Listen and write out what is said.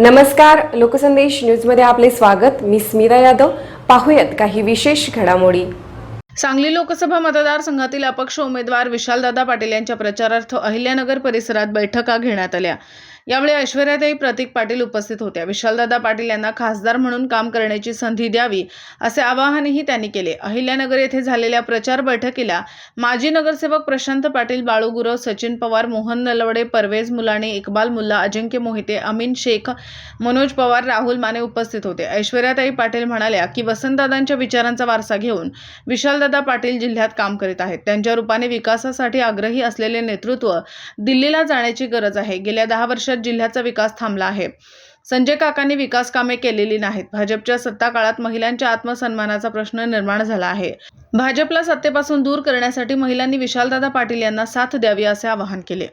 नमस्कार लोकसंदेश न्यूजमध्ये आपले स्वागत. मी स्मिता यादव. पाहूयात काही विशेष घडामोडी. सांगली लोकसभा मतदारसंघातील अपक्ष उमेदवार विशालदादा पाटील यांच्या प्रचारार्थ अहिल्यानगर परिसरात बैठका घेण्यात आल्या. यावेळी ऐश्वर्याताई प्रतीक पाटील उपस्थित होत्या. विशालदादा पाटील यांना खासदार म्हणून काम करण्याची संधी द्यावी असे आवाहनही त्यांनी केले. अहिल्यानगर येथे झालेल्या प्रचार बैठकीला माजी नगरसेवक प्रशांत पाटील बाळूगुरव सचिन पवार मोहन नलवडे परवेज मुलाने इक्बाल मुल्ला अजिंक्य मोहिते अमीन शेख मनोज पवार राहुल माने उपस्थित होते. ऐश्वर्याताई पाटील म्हणाल्या की वसंतदादांच्या विचारांचा वारसा घेऊन विशालदादा पाटील जिल्ह्यात काम करीत आहेत. त्यांच्या रूपाने विकासासाठी आग्रही असलेले नेतृत्व दिल्लीला जाण्याची गरज आहे. गेल्या दहा वर्षात जिल्ह्याचा विकास थांबला आहे. संजय काकांनी विकास कामे केलेली नाहीत. भाजपच्या सत्ता काळात महिलांच्या आत्मसन्मानाचा प्रश्न निर्माण झाला आहे. भाजपला सत्तेपासून दूर करण्यासाठी महिलांनी विशालदादा पाटील यांना साथ द्यावी असे आवाहन केले.